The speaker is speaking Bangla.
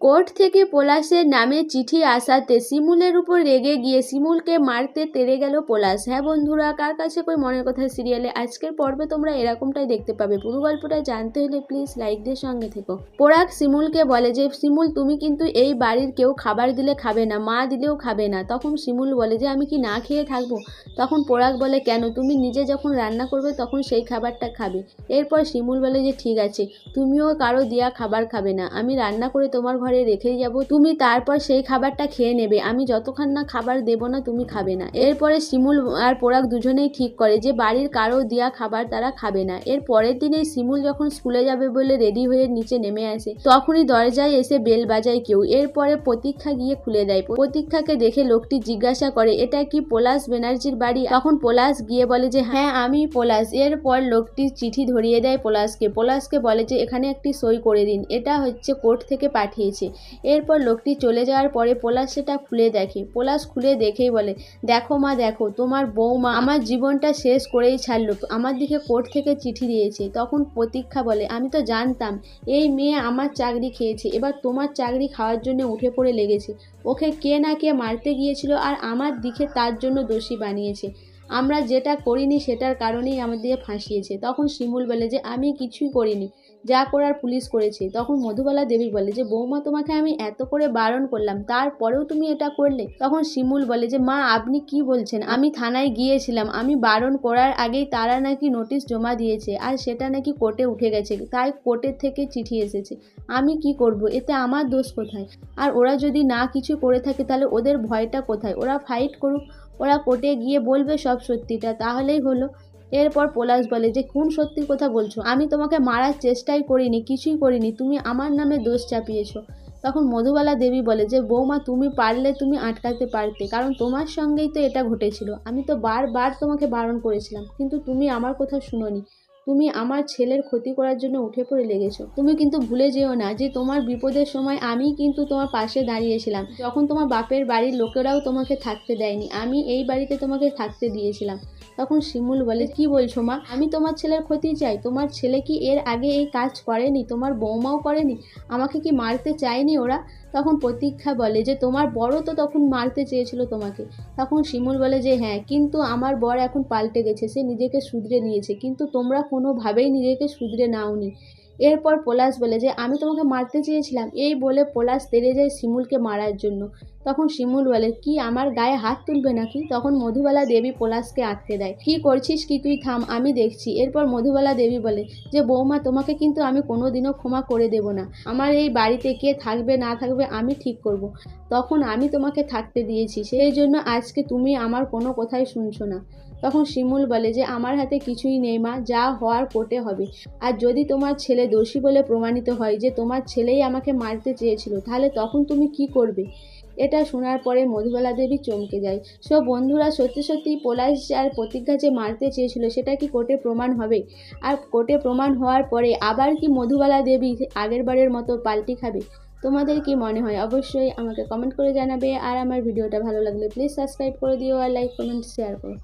কোর্ট থেকে পলাশের নামে চিঠি আসাতে শিমুলের উপর রেগে গিয়ে শিমুলকে মারতে তেড়ে গেল পলাশ। হ্যাঁ বন্ধুরা, কার কাছে কই মনের কথা সিরিয়ালে? আজকের পর্বে তোমরা এরকমটাই দেখতে পাবে। পুরো গল্পটা জানতে হলে প্লিজ লাইক দিয়ে সঙ্গে থেকো। পোড়াক শিমুলকে বলে যে, শিমুল, তুমি কিন্তু এই বাড়ির কেউ খাবার দিলে খাবে না, মা দিলেও খাবে না। তখন শিমুল বলে যে, আমি কি না খেয়ে থাকব? তখন পোড়াক বলে, কেন? তুমি নিজে যখন রান্না করবে তখন সেই খাবারটা খাবে। এরপর শিমুল বলে যে, ঠিক আছে, তুমিও কারও দেয়া খাবার খাবে না। আমি রান্না করে তোমার ঘরে রেখে যাব। তুমি তারপর সেই খাবারটা খেয়ে নেবে। আমি যতক্ষণ না খাবার দেবো না, তুমি খাবে না। এরপরে শিমুল আর পোড়াক দুজনেই ঠিক করে যে, বাড়ির কারও দেওয়া খাবার তারা খাবে না। এর পরের দিনে শিমুল যখন স্কুলে যাবে বলে রেডি হয়ে নিচে নেমে আসে, তখনই দরজায় এসে বেল বাজায় কেউ। এরপরে প্রতীক্ষা গিয়ে খুলে দেয়। প্রতীক্ষাকে দেখে লোকটি জিজ্ঞাসা করে, এটা কি পলাশ ব্যানার্জির বাড়ি? তখন পলাশ গিয়ে বলে যে হ্যাঁ আমি পলাশ। এরপর লোকটি চিঠি ধরিয়ে দেয় পলাশকে। পলাশকে বলে যে, এখানে একটি সই করে দিন। এটা হচ্ছে কোর্ট থেকে পাঠিয়েছে। এরপর লোকটি চলে যাওয়ার পরে পলাশ সেটা খুলে দেখে। পলাশ খুলে দেখেই বলে, দেখো মা, দেখো, তোমার বৌমা আমার জীবনটা শেষ করেই ছাড়লো। আমার দিকে কোর্ট থেকে চিঠি দিয়েছে। তখন প্রতীক্ষা বলে, আমি তো জানতাম, এই মেয়ে আমার চাকরি খেয়েছে। এবার তোমার চাকরি খাওয়ার জন্য উঠে পড়ে লেগেছে। ওকে কে না কে মারতে গিয়েছিল আর আমার দিকে তার জন্য দোষী বানিয়েছে। আমরা যেটা করিনি সেটার কারণেই আমাদের ফাঁসিয়েছে। তখন শিমুল বলে যে, আমি কিছুই করিনি। যা করার পুলিশ করেছে। তখন মধুবালা দেবী বলে যে, বৌমা, তোমাকে আমি এত করে বারণ করলাম, তারপরেও তুমি এটা করলে? তখন শিমুল বলে যে, মা, আপনি কি বলছেন? আমি থানায় গিয়েছিলাম, আমি বারণ করার আগেই তারা নাকি নোটিশ জমা দিয়েছে, আর সেটা নাকি কোর্টে উঠে গেছে, তাই কোর্টের থেকে চিঠি এসেছে। আমি কি করব? এতে আমার দোষ কোথায়? আর ওরা যদি না কিছু করে থাকে, তাহলে ওদের ভয়টা কোথায়? ওরা ফাইট করুক, ওরা কোর্টে গিয়ে বলবে সব সত্যিটা, তাহলেই হলো। এরপর পলাশ বলে, যে কোন সত্যি কথা বলছো, আমি তোমাকে মারার চেষ্টাই করিনি, কিছুই করিনি, তুমি আমার নামে দোষ চাপিয়েছো। তখন মধুবালা দেবী বলে, যে বৌমা, তুমি পারলে তুমি আটকাতে পারতে, কারণ তোমার সঙ্গেই তো এটা ঘটেছিল। আমি তো বারবার তোমাকে বারণ করেছিলাম, কিন্তু তুমি আমার কথা শুনোনি। তুমি আমার ছেলের ক্ষতি করার জন্য উঠে পড়ে লেগেছো। তুমি কিন্তু ভুলে যেও না যে তোমার বিপদের সময় আমি কিন্তু তোমার পাশে দাঁড়িয়েছিলাম। যখন তোমার বাপের বাড়ির লোকেরাও তোমাকে থাকতে দেয়নি, আমি এই বাড়িতে তোমাকে থাকতে দিয়েছিলাম। তখন শিমুল বলে, কি বলছো মা? আমি তোমার ছেলের ক্ষতি চাই। তোমার ছেলে কি এর আগে এই কাজ করেনি? তোমার বৌমাও করেনি? আমাকে কি মারতে চায়নি ওরা? তখন প্রতীক্ষা বলে, যে তোমার বড় তো তখন মারতে চেয়েছিল তোমাকে। তখন শিমুল বলে, যে হ্যাঁ কিন্তু আমার বর এখন পাল্টে গেছে। সে নিজেকে শুধরে নিয়েছে। কিন্তু তোমরা কোনোভাবেই নিজেকে শুধরে নাওনি। এরপর পলাশ বলে যে, আমি তোমাকে মারতে চেয়েছিলাম। এই বলে পলাশ তেড়ে যায় শিমুলকে মারার জন্য। তখন শিমুল বলে, কি, আমার গায়ে হাত তুলবে নাকি? তখন মধুবালা দেবী পলাশকে আটকে দেয়। কি করছিস কি? তুই থাম, আমি দেখছি। এরপর মধুবালা দেবী বলে যে, বৌমা, তোমাকে কিন্তু আমি কোনোদিনও ক্ষমা করে দেব না। আমার এই বাড়িতে কে থাকবে না থাকবে আমি ঠিক করব। তখন আমি তোমাকে থাকতে দিয়েছি। সেই জন্য আজকে তুমি আমার কোনো কথাই শুনছো না। তখন শিমুল বলে যে, আমার হাতে কিছুই নেই মা, যা হওয়ার কোর্টে হবে। আর যদি তোমার ছেলে দোষী বলে প্রমাণিত হয় যে, তোমার ছেলেই আমাকে মারতে চেয়েছিল, তাহলে তখন তুমি কি করবে? এটা শোনার পরে মধুবালা দেবী চমকে যায়। সো বন্ধুরা, সত্যি সত্যি পলাশ আর প্রতিজ্ঞা যে মারতে চেয়েছিল, সেটা কি কোর্টে প্রমাণ হবে? আর কোর্টে প্রমাণ হওয়ার পরে আবার কি মধুবালা দেবী আগের বারের মতো পাল্টি খাবে? তোমাদের কি মনে হয়? অবশ্যই আমাকে কমেন্ট করে জানাবে। আর আমার ভিডিওটা ভালো লাগলে প্লিজ সাবস্ক্রাইব করে দিও আর লাইক, কমেন্ট, শেয়ার করো।